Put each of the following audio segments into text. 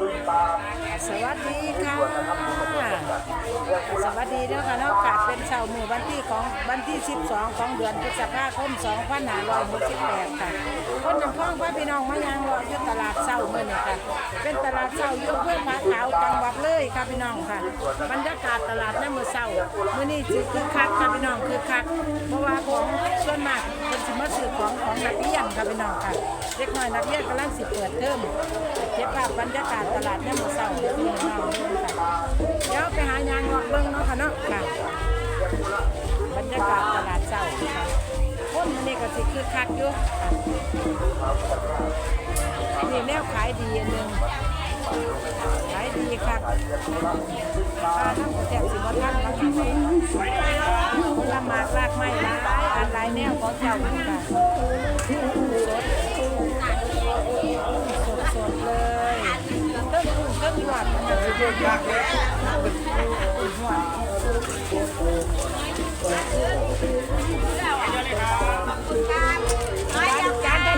สวัสดีค่ะ สวัสดีเนาะค่ะเนาะค่ะเป็นเช้ามือวันที่ของวันที่ 12 ของเดือนพฤษภาคม2568ค่ะคนนำพ้องพระพี่น้องมายางรออยู่ตลาดเช้ามื้อนี้ค่ะ เป็นตลาดเช้าอยู่อำเพื่อพระขาวจังหวัดเลยค่ะพี่น้องค่ะ บรรยากาศตลาดในมื้อเช้ามื้อนี้สิคือคักค่ะพี่น้องคือคัก เพราะว่าของส่วนมากเป็นสิมาซื้อของของนักเรียนค่ะพี่น้องค่ะ เด็กน้อยนักเรียนกำลังสิเปิดเทอมเก็บภาพบรรยากาศตลาดในมื้อเช้าเดี๋ยวพี่น้องดูค่ะเดี๋ยวไปหายางเลาะเบิ่งเนาะค่ะเนาะค่ะบรรยากาศตลาดเช้าค่ะคนในี้ก็สิคือคักอยู่ค่ะนี่แนวขายดีอันหนึงขายดีค่ะปลาทั้งหมดแทบสิบ่ทันแล้วค่ะผลไม้รากไม้หลายอันหลายแนวของเจ้ามันค่ะ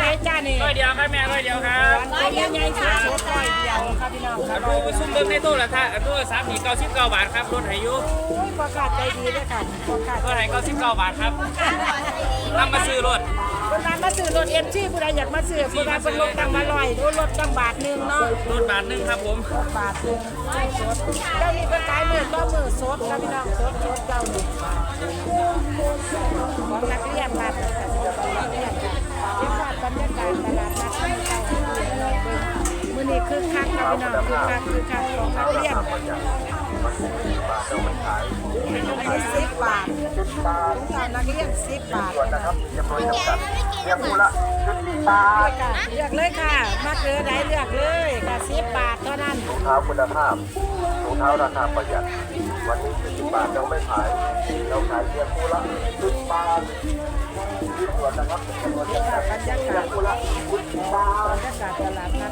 รจ้านี่ร้อยเดียวครับแม่ร้อยเดียวครับร้อยเดียวครับ พี่น้องครับดูซุ่มเบิ้งในตู้ละท่าตู้สามหีเก้าสิบเก้าบาทครับรถไถอยุอุ้ยประกาศใจดีด้วยค่ะประกาศรถไถเก้าสิบเก้าบาทครับนำมาซื้อรถคนนั้นมาซื้อรถเอ็มชีผู้ใดอยากมาซื้อผู้ใดเป็นรถตั้งมาลอยรถตั้งบาทหนึ่งเนาะรถบาทหนึ่งครับผมบาทหนึ่งสดเจ้านี่เป็นขายมือก็มือสดครับพี่น้องสดสดเจ้านี่ของนักเรียนบาทของนักเรียนเก็บาบรรยากาศตลาดนัด องเที่ยวมือนี้คือคักครับพี่น้องคือคักคือคักของนักเรียนอันนี้สิบบาทของเรานักเรียนสิบบาทนะครับเลือกเลยค่ะมาเกลือไหนเลือกเลยค่ะสิบบาทเท่านั้นถุงเท้าคุณภาพถุงเท้าราคาประหยัดวันนี้40บาทเราไม่ขายเราขายเพียงคู่ละ10บาทที่ส่วนนะครับเป็นจำนวนนี่เท่าค่ะไหร่บรรยากาศคู่ละ10บาทบรรยากาศตลาดนัด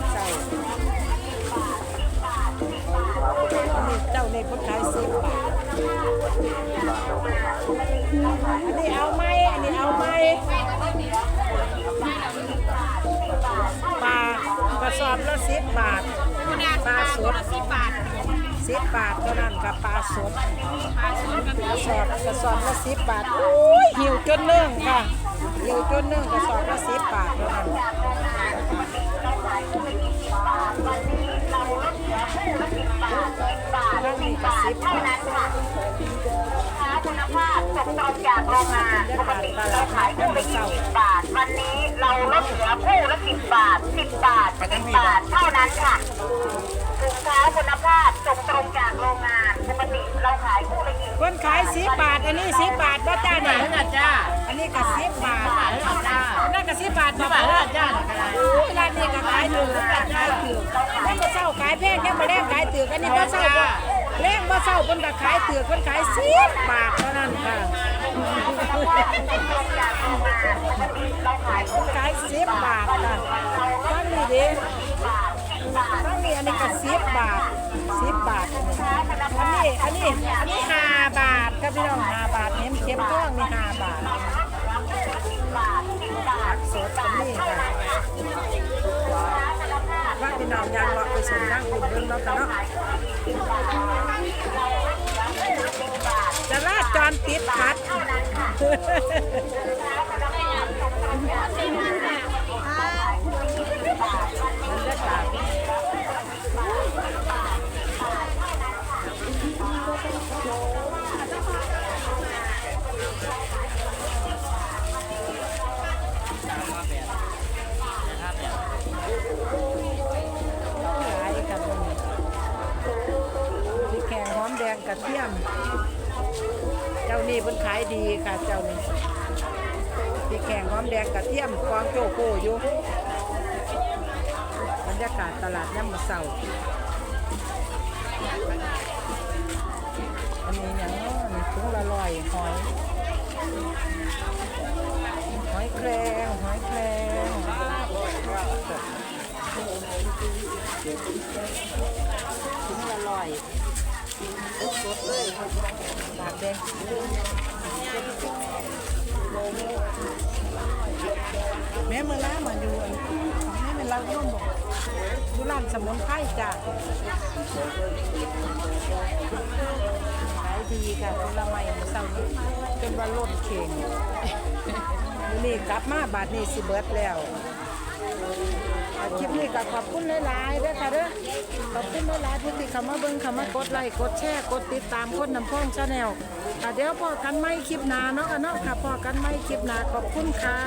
อันนี้เอาไหมอันนี้เอาไหมปลากระสอบละสิบบาทปลาสดสิบบาทสิบบาทเท่านั้นค่ะปลาสดกระสอบกระสอบละสิบบาทโอ้ยหิวจนเนื่องค่ะหิวจนเนื่องกระสอบละสิบบาทเท่านั้นนั่น เราขายคู่ละ20บาท วันนี้เราลดเหลือคู่ละ10บาท10บาท10บาทเท่านั้นค่ะถุงเท้าคุณภาพส่งตรงจากโรงงานปกติเราขายคู่ละ20คนขายสิบบาท อันนี้สิบบาทบ่จ้าเนี่ยจ้า อันนี้ก็สิบบาทนั่นก็สิบบาทบ่บาทจ้าร้านนี้ก็ขายถูกร้านขายถูกแล้วก็เศร้าขายแพงยังมาแลกขายถูกอันนี้บ่เศร้าบ่ แรงบ่เศร้าเพิ่นก็ขายถูกเพิ่นขายสิบบาทเท่านั้นค่ะขายสิบบาทค่ะตั้งนี่ดิตั้งนี่อันนี้ก็สิบบาทสิบบาท อันนี้อันนี้อันนี้ห้าบาทครับพี่น้องห้าบาทเข็มเข็มทองนี่ห้าบาทผักสดอันนี้ค่ะ ว่าพี่น้องยางเลาะไปส่งทางคุณเรื่องเนาะกันเนาะจะลาดจรติดขัด ระเทียม เจ้านี่เพิ่นขายดีค่ะเจ้านี่มีแข่งหอมแดงกระเทียมกองโจโกอยู่บรรยากาศตลาดย่ำมะเสาอันนี้อย่างน้อถุงละลอยหอยหอยแครงหอยแครงถุงละลอย แดงแม่เมื่อล้ามาอยู่อันของแม่เป็นเราร่วมบอกอยู่ร้านสมุนไพรจ้ะขายดีค่ะผลไม้มื้อเช้านี้จนว่าล้นเข่งนี่กลับมาบาทนี้สิเบิดแล้ว อ่าคลิปนี้ก็ขอบคุณหลายๆด้อค่ะเด้อขอบคุณหลายๆผู้ที่เข้ามาเบิ่งเข้ามากดไลค์กดแชร์กดติดตามคนน้ำพองชาแนลเดี๋ยวพอกันไม่คลิปหน้าเนาะค่ะเนาะค่ะพอกันไม่คลิปหน้าขอบคุณค่ะ